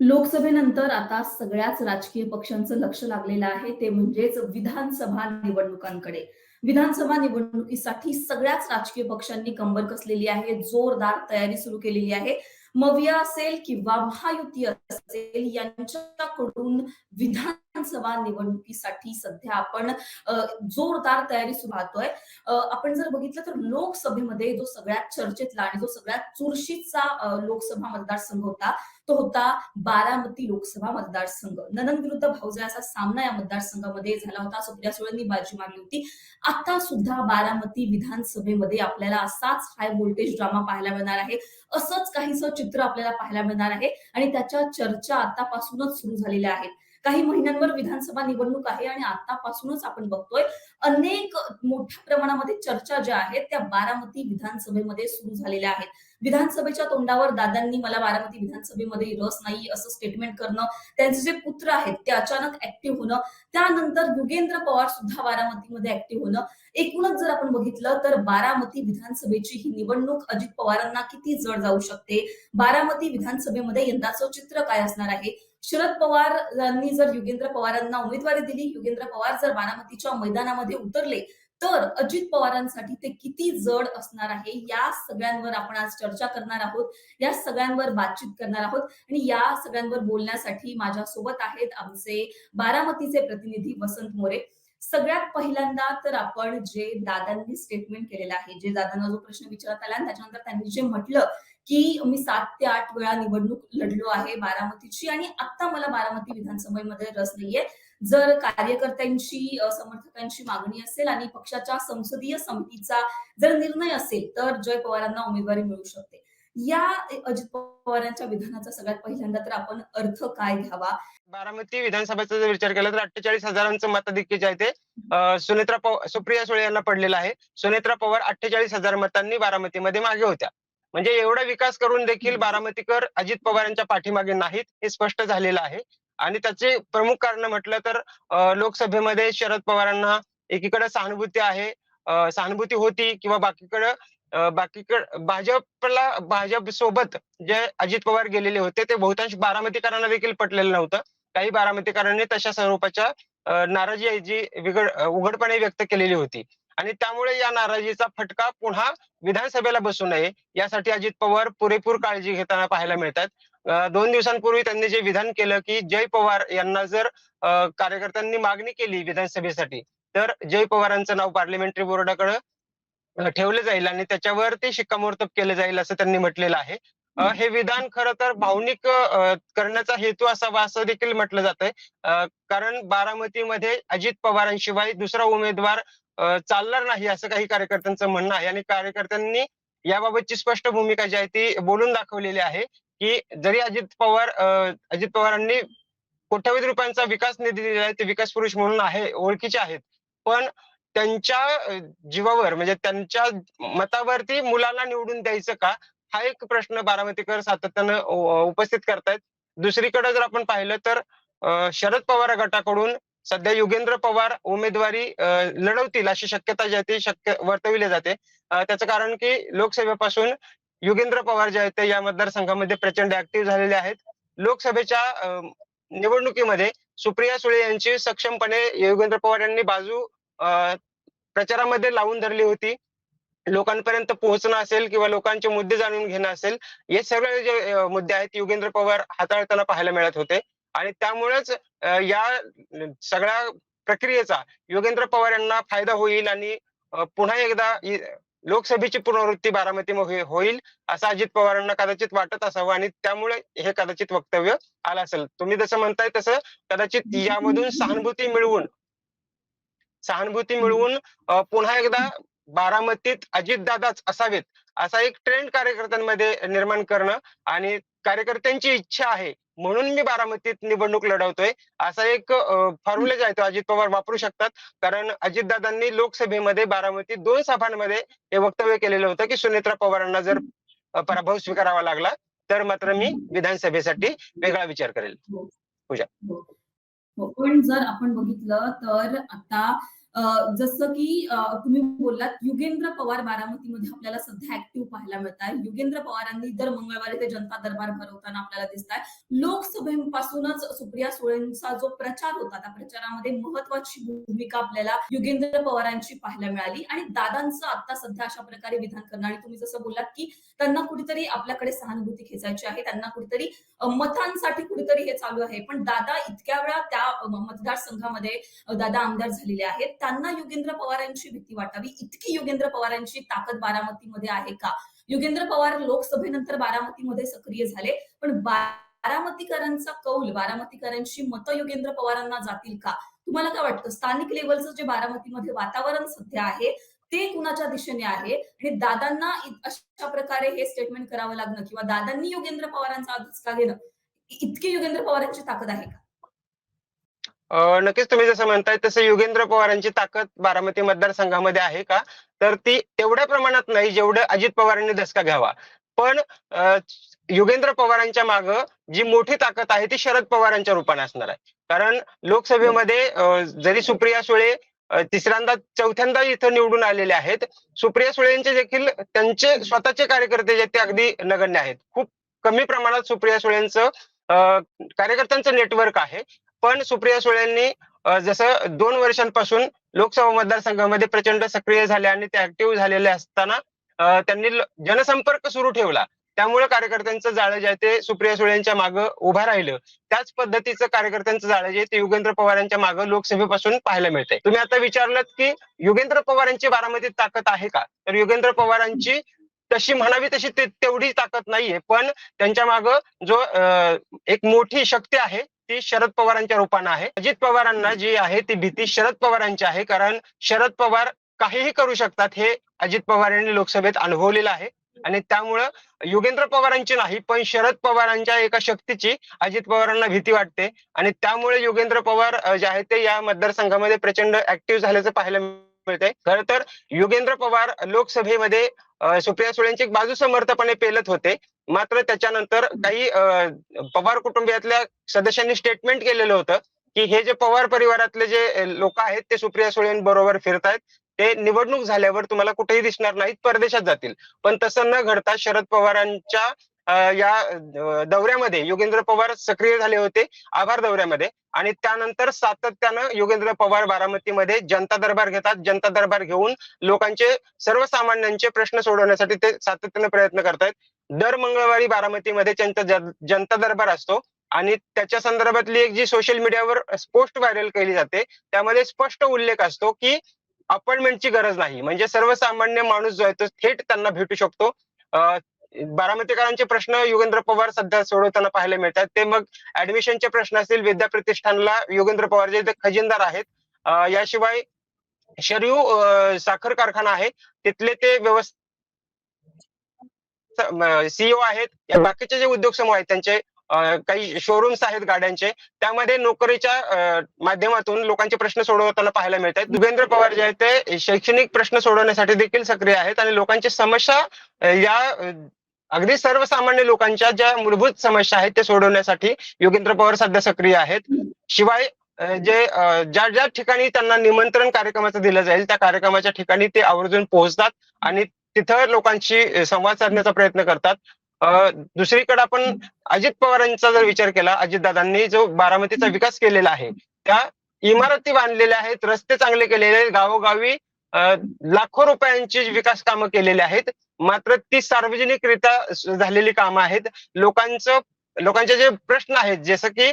लोकसभेनंतर आता सगळ्याच राजकीय पक्षांचं लक्ष लागलेलं आहे. ते म्हणजेच विधानसभा निवडणुकांकडे. विधानसभा निवडणुकीसाठी सगळ्याच राजकीय पक्षांनी कंबर कसलेली आहे जोरदार तयारी सुरू केलेली आहे. मविया असेल किंवा महायुती असेल यांच्याकडून विधानसभा निवडणुकीसाठी सध्या आपण जोरदार तयारी सुरू राहतोय आपण जर बघितलं तर लोकसभेमध्ये जो सगळ्यात चर्चेतला आणि जो सगळ्यात चुरशीचा लोकसभा मतदारसंघ होता तो होता बारामती लोकसभा मतदारसंघ. ननन विरुद्ध भाऊजा असा सामना या मतदारसंघामध्ये झाला होता. सुप्रिया सुळेंनी बाजी मारली होती. आता सुद्धा बारामती विधानसभेमध्ये आपल्याला असाच हाय व्होल्टेज ड्रामा पाहायला मिळणार आहे. असंच काहीस चित्र आपल्याला पाहायला मिळणार आहे आणि त्याच्या चर्चा आतापासूनच सुरू झालेल्या आहेत. काही महिन्यांवर विधानसभा निवडणूक आहे आणि आतापासूनच आपण बघतोय अनेक मोठ्या प्रमाणामध्ये चर्चा ज्या आहेत त्या बारामती विधानसभेमध्ये सुरू झालेल्या आहेत. विधानसभेच्या तोंडावर दादांनी मला बारामती विधानसभेमध्ये रस नाही असं स्टेटमेंट करणं त्यांचे जे पुत्र आहेत ते अचानक ऍक्टिव्ह होणं त्यानंतर युगेंद्र पवार सुद्धा बारामतीमध्ये ऍक्टिव्ह होणं. एकूणच जर आपण बघितलं तर बारामती विधानसभेची ही निवडणूक अजित पवारांना किती जड जाऊ शकते? बारामती विधानसभेमध्ये यंदाचं चित्र काय असणार आहे? शरद पवार यांनी जर युगेंद्र पवारांना उमेदवारी दिली युगेंद्र पवार जर बारामतीच्या मैदानामध्ये उतरले तर अजित पवारांसाठी ते किती जड असणार आहे या सगळ्यांवर आपण आज चर्चा करणार आहोत या सगळ्यांवर बातचीत करणार आहोत आणि या सगळ्यांवर बोलण्यासाठी माझ्या सोबत आहेत आमचे बारामतीचे प्रतिनिधी वसंत मोरे. सगळ्यात पहिल्यांदा तर आपण जे दादांनी स्टेटमेंट केलेलं आहे जे दादांना जो प्रश्न विचारत आला आणि त्याच्यानंतर त्यांनी जे म्हटलं की मी सात ते आठ वेळा निवडणूक लढलो आहे बारामतीची आणि आता मला बारामती विधानसभेमध्ये रस नाहीये. जर कार्यकर्त्यांची समर्थकांची मागणी असेल आणि पक्षाच्या संसदीय समितीचा जर निर्णय असेल तर जय पवारांना उमेदवारी मिळू शकते. या अजित पवारांच्या विधानाचा सगळ्यात पहिल्यांदा तर आपण अर्थ काय घ्यावा? बारामती विधानसभेचा जर विचार केला तर अठ्ठेचाळीस हजारांचं मताधिक्य जे आहे ते सुनेत्रा पवार सुप्रिया सुळे यांना पडलेलं आहे. सुनेत्रा पवार अठ्ठेचाळीस हजार मतांनी बारामतीमध्ये मागे होत्या. म्हणजे एवढा विकास करून देखील बारामतीकर अजित पवारांच्या पाठीमागे नाहीत हे स्पष्ट झालेलं आहे. आणि त्याचे प्रमुख कारण म्हटलं तर लोकसभेमध्ये शरद पवारांना एकीकडे सहानुभूती आहे सहानुभूती होती किंवा बाकीकडे बाकीकडे भाजपला भाजप सोबत जे अजित पवार गेलेले होते ते बहुतांश बारामतीकरांना देखील पटलेलं नव्हतं. काही बारामतीकरांनी तशा स्वरूपाच्या नाराजी जी विगड अं, उघडपणे व्यक्त केलेली होती. आणि त्यामुळे या नाराजीचा फटका पुन्हा विधानसभेला बसू नये. यासाठी अजित पवार पुरेपूर काळजी घेताना पाहायला मिळतात. दोन दिवसांपूर्वी त्यांनी जे विधान केलं की जय पवार यांना जर कार्यकर्त्यांनी मागणी केली विधानसभेसाठी तर जय पवारांचं नाव पार्लिमेंटरी बोर्डाकडे ठेवलं जाईल आणि त्याच्यावर ते शिक्कामोर्तब केलं जाईल असं त्यांनी म्हटलेलं आहे. हे विधान खरं तर भावनिक करण्याचा हेतू असावा असं देखील म्हटलं जातंय. कारण बारामतीमध्ये अजित पवारांशिवाय दुसरा उमेदवार चालणार नाही असं काही कार्यकर्त्यांचं म्हणणं आहे. आणि कार्यकर्त्यांनी याबाबतची स्पष्ट भूमिका जी आहे ती बोलून दाखवलेली आहे की जरी अजित पवार अजित पवारांनी कोट्यावधी रुपयांचा विकास निधी दिलेला आहे ते विकास पुरुष म्हणून आहे ओळखीचे आहेत. पण त्यांच्या जीवावर म्हणजे त्यांच्या मतावरती मुलाला निवडून द्यायचं का? हा एक प्रश्न बारामतीकर सातत्यानं उपस्थित करतायत. दुसरीकडे जर आपण पाहिलं तर शरद पवार गटाकडून सध्या युगेंद्र पवार उमेदवारी लढवतील अशी शक्यता जी आहे ती शक्य वर्तविली जाते. त्याचं कारण की लोकसभेपासून युगेंद्र पवार जे आहेत ते या मतदारसंघामध्ये प्रचंड ऍक्टिव्ह झालेले आहेत. लोकसभेच्या निवडणुकीमध्ये सुप्रिया सुळे यांची सक्षमपणे योगेंद्र पवार यांनी बाजू प्रचारामध्ये लावून धरली होती. लोकांपर्यंत पोहोचणं असेल किंवा लोकांचे मुद्दे जाणून घेणं असेल हे सगळे जे मुद्दे आहेत युगेंद्र पवार हाताळताना पाहायला मिळत होते. आणि त्यामुळेच या सगळ्या प्रक्रियेचा योगेंद्र पवार यांना फायदा होईल आणि पुन्हा एकदा लोकसभेची पुनरावृत्ती बारामतीमध्ये होईल असं अजित पवारांना कदाचित वाटत असावं आणि त्यामुळे हे कदाचित वक्तव्य आलं असेल. तुम्ही जसं म्हणताय तसं कदाचित यामधून सहानुभूती मिळवून सहानुभूती मिळवून पुन्हा एकदा बारामतीत अजितदादाच असावेत असा एक ट्रेंड कार्यकर्त्यांमध्ये निर्माण करणं आणि कार्यकर्त्यांची इच्छा आहे. म्हणून मी बारामतीत निवडणूक लढवतोय. असा एक फॉर्म्युला जो आहे तो अजित पवार वापरू शकतात. कारण अजितदादांनी लोकसभेमध्ये बारामतीत दोन सभांमध्ये हे वक्तव्य केलेलं होतं की सुनेत्रा पवारांना जर पराभव स्वीकारावा लागला तर मात्र मी विधानसभेसाठी वेगळा विचार करेल. पूजा. हो, हो. पण जर आपण बघितलं तर आता जसं की तुम्ही बोललात युगेंद्र पवार बारामतीमध्ये आपल्याला सध्या ऍक्टिव्ह पाहायला मिळत आहे युगेंद्र पवारांनी दर मंगळवारी ते जनता दरबार भरवताना आपल्याला दिसत आहे लोकसभेपासूनच सुप्रिया सुळेंचा जो प्रचार होता त्या प्रचारामध्ये महत्वाची भूमिका आपल्याला युगेंद्र पवारांची पाहायला मिळाली. आणि दादांचं आता सध्या अशा प्रकारे विधान करणं आणि तुम्ही जसं बोललात की त्यांना कुठेतरी आपल्याकडे सहानुभूती खेचायची आहे त्यांना कुठेतरी मतांसाठी कुठेतरी हे चालू आहे. पण दादा इतक्या वेळा त्या मतदारसंघामध्ये दादा आमदार झालेले आहेत. त्यांना युगेंद्र पवारांची भीती वाटावी. इतकी युगेंद्र पवारांची ताकद बारामतीमध्ये आहे का? युगेंद्र पवार लोकसभेनंतर बारामतीमध्ये सक्रिय झाले. पण बारामतीकरांचा कौल बारामतीकरांची मतं युगेंद्र पवारांना जातील का? तुम्हाला काय वाटतं? स्थानिक लेवलचं जे बारामतीमध्ये वातावरण सध्या आहे ते कुणाच्या दिशेने आहे? आणि दादांना अशा प्रकारे हे स्टेटमेंट करावं लागणं किंवा दादांनी योगेंद्र पवारांचा धसका घेणं? इतकी युगेंद्र पवारांची ताकद आहे का? नक्कीच तुम्ही जसं म्हणताय तसं युगेंद्र पवारांची ताकद बारामती मतदारसंघामध्ये आहे का? तर ती तेवढ्या प्रमाणात नाही जेवढं अजित पवारांनी धसका घ्यावा. पण युगेंद्र पवारांच्या मागं जी मोठी ताकद आहे ती शरद पवारांच्या रूपाने असणार आहे. कारण लोकसभेमध्ये जरी सुप्रिया सुळे तिसऱ्यांदा चौथ्यांदा इथं निवडून आलेले आहेत सुप्रिया सुळेंचे देखील त्यांचे स्वतःचे कार्यकर्ते जे ते अगदी नगण्य आहेत. खूप कमी प्रमाणात सुप्रिया सुळेंचं कार्यकर्त्यांचं नेटवर्क आहे. पण सुप्रिया सुळेंनी जसं दोन वर्षांपासून लोकसभा मतदारसंघामध्ये प्रचंड सक्रिय झाले आणि ते ऍक्टिव्ह झालेले असताना त्यांनी जनसंपर्क सुरू ठेवला. त्यामुळे कार्यकर्त्यांचं जाळं जे आहे ते सुप्रिया सुळेंच्या मागं उभं राहिलं. त्याच पद्धतीचं कार्यकर्त्यांचं जाळं जे आहे ते युगेंद्र पवारांच्या मागं लोकसभेपासून पाहायला मिळतंय. तुम्ही आता विचारलं की युगेंद्र पवारांची बारामतीत ताकद आहे का? तर युगेंद्र पवारांची तशी म्हणावी तशी तेवढी ताकद नाहीये. पण त्यांच्या मागं जो एक मोठी शक्ती आहे ती शरद पवारांच्या रूपानं आहे. अजित पवारांना जी आहे ती भीती शरद पवारांची आहे. कारण शरद पवार काहीही करू शकतात हे अजित पवार यांनी लोकसभेत अनुभवलेलं आहे. आणि त्यामुळं युगेंद्र पवारांची नाही पण शरद पवारांच्या एका शक्तीची अजित पवारांना भीती वाटते. आणि त्यामुळे युगेंद्र पवार जे आहे ते या मतदारसंघामध्ये प्रचंड ऍक्टिव्ह झाल्याचं पाहायला मिळते खर तर युगेंद्र पवार लोकसभेमध्ये सुप्रिया सुळेंची एक बाजू समर्थपणे पेलत होते. मात्र त्याच्यानंतर काही पवार कुटुंबियातल्या सदस्यांनी स्टेटमेंट केलेलं होतं की हे जे पवार परिवारातले जे लोक आहेत ते सुप्रिया सुळेंबरोबर फिरतायत. ते निवडणूक झाल्यावर तुम्हाला कुठेही दिसणार नाहीत परदेशात जातील. पण तसं न घडता शरद पवारांच्या या दौऱ्यामध्ये योगेंद्र पवार सक्रिय झाले होते. आभार दौऱ्यामध्ये. आणि त्यानंतर सातत्यानं योगेंद्र पवार बारामतीमध्ये जनता दरबार घेतात. जनता दरबार घेऊन लोकांचे सर्वसामान्यांचे प्रश्न सोडवण्यासाठी ते सातत्यानं प्रयत्न करतायत. दर मंगळवारी बारामतीमध्ये त्यांचा जनता दरबार असतो. आणि त्याच्या संदर्भातली एक जी सोशल मीडियावर पोस्ट व्हायरल केली जाते त्यामध्ये स्पष्ट उल्लेख असतो की अपॉइंटमेंटची गरज नाही. म्हणजे सर्वसामान्य माणूस जो आहे तो थेट त्यांना भेटू शकतो. बारामतीकरांचे प्रश्न युगेंद्र पवार सध्या सोडवताना पाहायला मिळतात. ते मग ऍडमिशनचे प्रश्न असतील विद्या प्रतिष्ठानला युगेंद्र पवार जे खजिनदार आहेत याशिवाय शरीयू साखर कारखाना आहे तिथले ते व्यवस्था सीईओ आहेत या बाकीचे जे उद्योग समूह आहेत त्यांचे काही शोरूम्स आहेत गाड्यांचे त्यामध्ये नोकरीच्या माध्यमातून लोकांचे प्रश्न सोडवताना पाहायला मिळत आहेत दुगेंद्र पवार जे आहेत ते शैक्षणिक प्रश्न सोडवण्यासाठी देखील सक्रिय आहेत आणि लोकांची समस्या या अगदी सर्वसामान्य लोकांच्या ज्या मूलभूत समस्या आहेत ते सोडवण्यासाठी योगेंद्र पवार सध्या सक्रिय आहेत. शिवाय जे ज्या ज्या ठिकाणी त्यांना निमंत्रण कार्यक्रमाचं दिलं जाईल त्या कार्यक्रमाच्या ठिकाणी ते आवर्जून पोहोचतात आणि तिथं लोकांशी संवाद साधण्याचा प्रयत्न करतात. दुसरीकडे आपण अजित पवारांचा जर विचार केला अजितदादांनी जो बारामतीचा विकास केलेला आहे त्या इमारती बांधलेल्या आहेत रस्ते चांगले केलेले आहेत गावोगावी लाखो रुपयांची विकास कामं केलेली आहेत. मात्र ती सार्वजनिकरित्या झालेली कामं आहेत. लोकांचं लोकांचे जे प्रश्न आहेत जसं की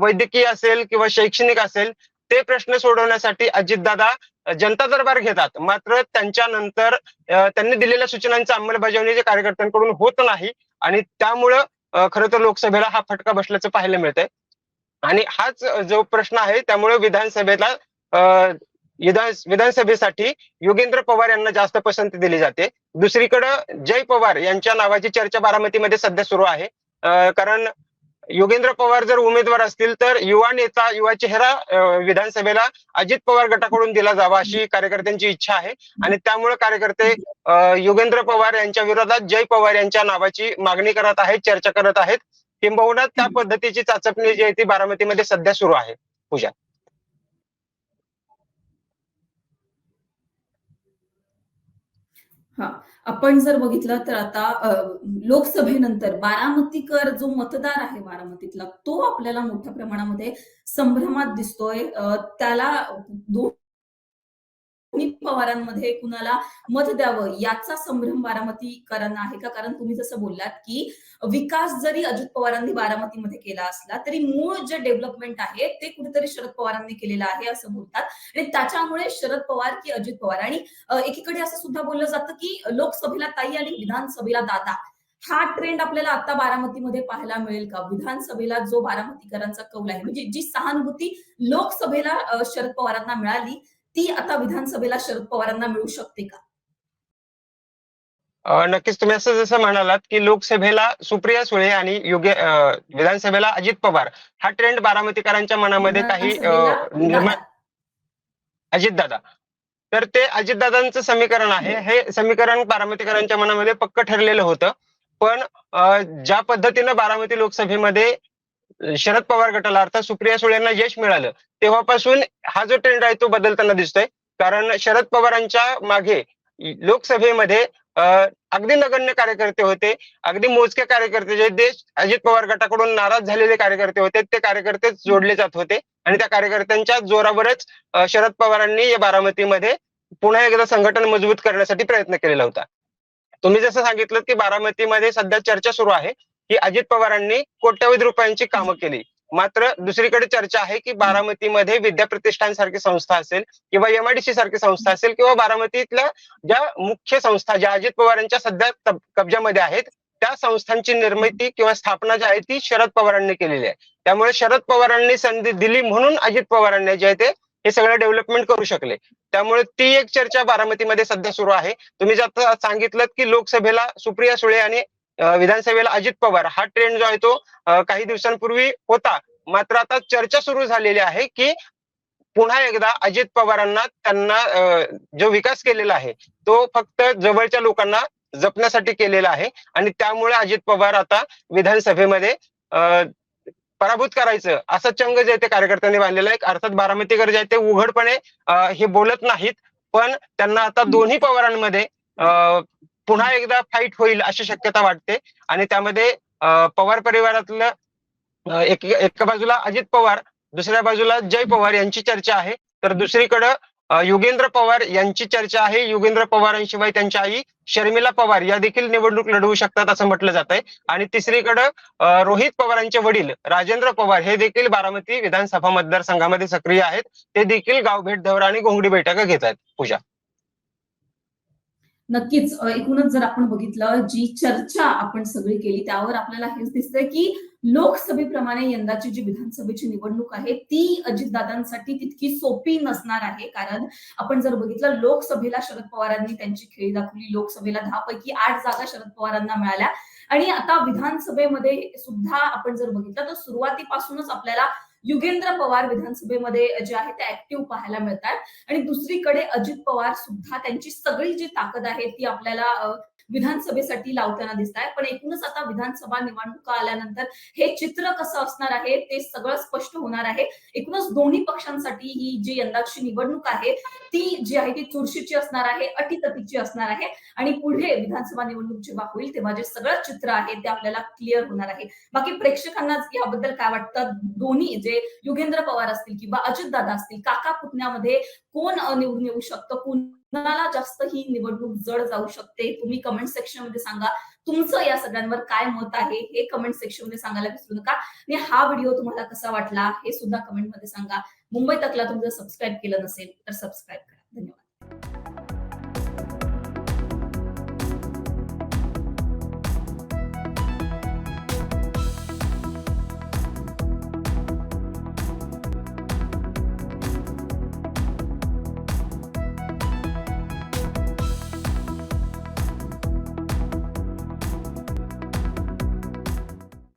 वैद्यकीय असेल किंवा शैक्षणिक असेल ते प्रश्न सोडवण्यासाठी अजितदादा जनता दरबार घेतात. मात्र त्यांच्यानंतर त्यांनी दिलेल्या सूचनांची अंमलबजावणी जे कार्यकर्त्यांकडून होत नाही आणि त्यामुळं खरं तर लोकसभेला हा फटका बसल्याचं पाहायला मिळतंय. आणि हाच जो प्रश्न आहे त्यामुळे विधानसभेला विधान विधानसभेसाठी योगेंद्र पवार यांना जास्त पसंती दिली जाते. दुसरीकडं जय पवार यांच्या नावाची चर्चा बारामतीमध्ये सध्या सुरू आहे. कारण योगेंद्र पवार जर उमेदवार असतील तर युवा नेता युवा चेहरा विधानसभेला अजित पवार गटाकडून दिला जावा अशी कार्यकर्त्यांची इच्छा आहे. आणि त्यामुळे कार्यकर्ते अं, योगेंद्र पवार यांच्या विरोधात जय पवार यांच्या नावाची मागणी करत आहेत चर्चा करत आहेत. किंबहुना त्या पद्धतीची चाचपणी जी आहे ती बारामतीमध्ये सध्या सुरू आहे. पूजा. हा. आपण जर बघितलं तर आता लोकसभेनंतर बारामतीकर जो मतदार आहे बारामतीतला तो आपल्याला मोठ्या प्रमाणामध्ये संभ्रमात दिसतोय. त्याला दोन कोणी पवारांमध्ये कुणाला मत द्यावं याचा संभ्रम बारामतीकरांना आहे का? कारण तुम्ही जसं बोललात की विकास जरी अजित पवारांनी बारामतीमध्ये केला असला तरी मूळ जे डेव्हलपमेंट आहे ते कुठेतरी शरद पवारांनी केलेलं आहे असं बोलतात. आणि त्याच्यामुळे शरद पवार की अजित पवार आणि एकीकडे असं सुद्धा बोललं जातं की लोकसभेला ताई आणि विधानसभेला दादा हा ट्रेंड आपल्याला आता बारामतीमध्ये पाहायला मिळेल का? विधानसभेला जो बारामतीकरांचा कौल आहे म्हणजे जी सहानुभूती लोकसभेला शरद पवारांना मिळाली ती आता विधानसभेला शरद पवारांना मिळू शकते का? नक्कीच. तुम्ही असं जसं म्हणालात की लोकसभेला सुप्रिया सुळे आणि योग्य विधानसभेला अजित पवार हा ट्रेंड बारामतीकरांच्या मनामध्ये काही निर्माण दादा. अजितदादा. तर ते अजितदादांचं समीकरण आहे. हे समीकरण बारामतीकरांच्या मनामध्ये पक्क ठरलेलं होतं. पण ज्या पद्धतीनं बारामती लोकसभेमध्ये शरद पवार गटाला अर्थात सुप्रिया सुळे यांना यश मिळालं. तेव्हापासून हा जो ट्रेंड आहे तो बदलताना दिसतोय. कारण शरद पवारांच्या मागे लोकसभेमध्ये अगदी नगण्य कार्यकर्ते होते अगदी मोजके कार्यकर्ते जे देश अजित पवार गटाकडून नाराज झालेले कार्यकर्ते होते ते कार्यकर्ते जोडले जात होते. आणि त्या कार्यकर्त्यांच्या जोरावरच शरद पवारांनी या बारामतीमध्ये पुन्हा एकदा संघटन मजबूत करण्यासाठी प्रयत्न केलेला होता. तुम्ही जसं सांगितलं की बारामतीमध्ये सध्या चर्चा सुरू आहे. की अजित पवारांनी कोट्यवधी रुपयांची कामं केली. मात्र दुसरीकडे चर्चा आहे की बारामतीमध्ये विद्याप्रतिष्ठान सारखी संस्था असेल किंवा एमआयडीसी सारखी संस्था असेल किंवा बारामतीतल्या ज्या मुख्य संस्था ज्या अजित पवारांच्या सध्या कब्जामध्ये आहेत त्या संस्थांची निर्मिती किंवा स्थापना जी आहे ती शरद पवारांनी केलेली आहे. त्यामुळे शरद पवारांनी संधी दिली म्हणून अजित पवारांनी जे आहे ते हे सगळं डेव्हलपमेंट करू शकले. त्यामुळे ती एक चर्चा बारामतीमध्ये सध्या सुरू आहे. तुम्ही जर सांगितलं की लोकसभेला सुप्रिया सुळे आणि विधानसभेला अजित पवार. हा ट्रेंड जो आहे तो काही दिवसांपूर्वी होता. मात्र आता चर्चा सुरू झालेली आहे की पुन्हा एकदा अजित पवारांना त्यांना जो विकास केलेला आहे तो फक्त जवळच्या लोकांना जपण्यासाठी केलेला आहे. आणि त्यामुळे अजित पवार आता विधानसभेमध्ये पराभूत करायचं असं चंग जे आहे ते कार्यकर्त्यांनी बांधलेलं आहे. अर्थात बारामतीकर जे आहे ते उघडपणे हे बोलत नाहीत. पण त्यांना आता दोन्ही पवारांमध्ये पुन्हा एकदा फाईट होईल अशी शक्यता वाटते. आणि त्यामध्ये पवार परिवारातलं एक एका बाजूला अजित पवार दुसऱ्या बाजूला जय पवार यांची चर्चा आहे. तर दुसरीकडं युगेंद्र पवार यांची चर्चा आहे. युगेंद्र पवारांशिवाय त्यांची आई शर्मिला पवार या देखील निवडणूक लढवू शकतात असं म्हटलं जात आहे आणि तिसरीकडं रोहित पवारांचे वडील राजेंद्र पवार हे देखील बारामती विधानसभा मतदारसंघामध्ये सक्रिय आहेत. ते देखील गावभेट दौरा आणि घोंगडी बैठका घेत आहेत पूजा. नक्कीच एकूणच जर आपण बघितलं जी चर्चा आपण सगळी केली त्यावर आपल्याला हेच दिसतंय की लोकसभेप्रमाणे यंदाची जी विधानसभेची निवडणूक आहे ती अजितदादांसाठी तितकी सोपी नसणार आहे. कारण आपण जर बघितलं लोकसभेला शरद पवारांनी त्यांची खेळी दाखवली लोकसभेला दहा पैकी आठ जागा शरद पवारांना मिळाल्या. आणि आता विधानसभेमध्ये सुद्धा आपण जर बघितलं तर सुरुवातीपासूनच आपल्याला युगेंद्र पवार विधानसभेमध्ये जे आहे ते ऍक्टिव्ह पाहायला मिळतात. आणि दुसरीकडे अजित पवार सुद्धा त्यांची सगळी जी ताकद आहे ती आपल्याला विधानसभेसाठी लावताना दिसत आहे पण एकूणच आता विधानसभा निवडणुका आल्यानंतर हे चित्र कसं असणार आहे ते सगळं स्पष्ट होणार आहे. एकूणच दोन्ही पक्षांसाठी ही जी यंदाची निवडणूक आहे ती जी आहे ती चुरशीची असणार आहे अटीतटीची असणार आहे. आणि पुढे विधानसभा निवडणूक जेव्हा होईल तेव्हा जे सगळं चित्र आहे ते आपल्याला क्लिअर होणार आहे. बाकी प्रेक्षकांना याबद्दल काय वाटतं? दोन्ही जे युगेंद्र पवार असतील किंवा अजितदादा असतील काका पुतण्यामध्ये कोण निवडून येऊ शकतं? कुणाला जास्त ही निवडणूक जड जाऊ शकते? तुम्ही कमेंट सेक्शनमध्ये सांगा. तुमचं या सगळ्यांवर काय मत आहे? हे कमेंट सेक्शनमध्ये सांगायला विसरू नका. आणि हा व्हिडिओ तुम्हाला कसा वाटला? हे सुद्धा कमेंटमध्ये सांगा. मुंबई तकला तुम्ही जर सबस्क्राईब केलं नसेल तर सबस्क्राईब करा. धन्यवाद.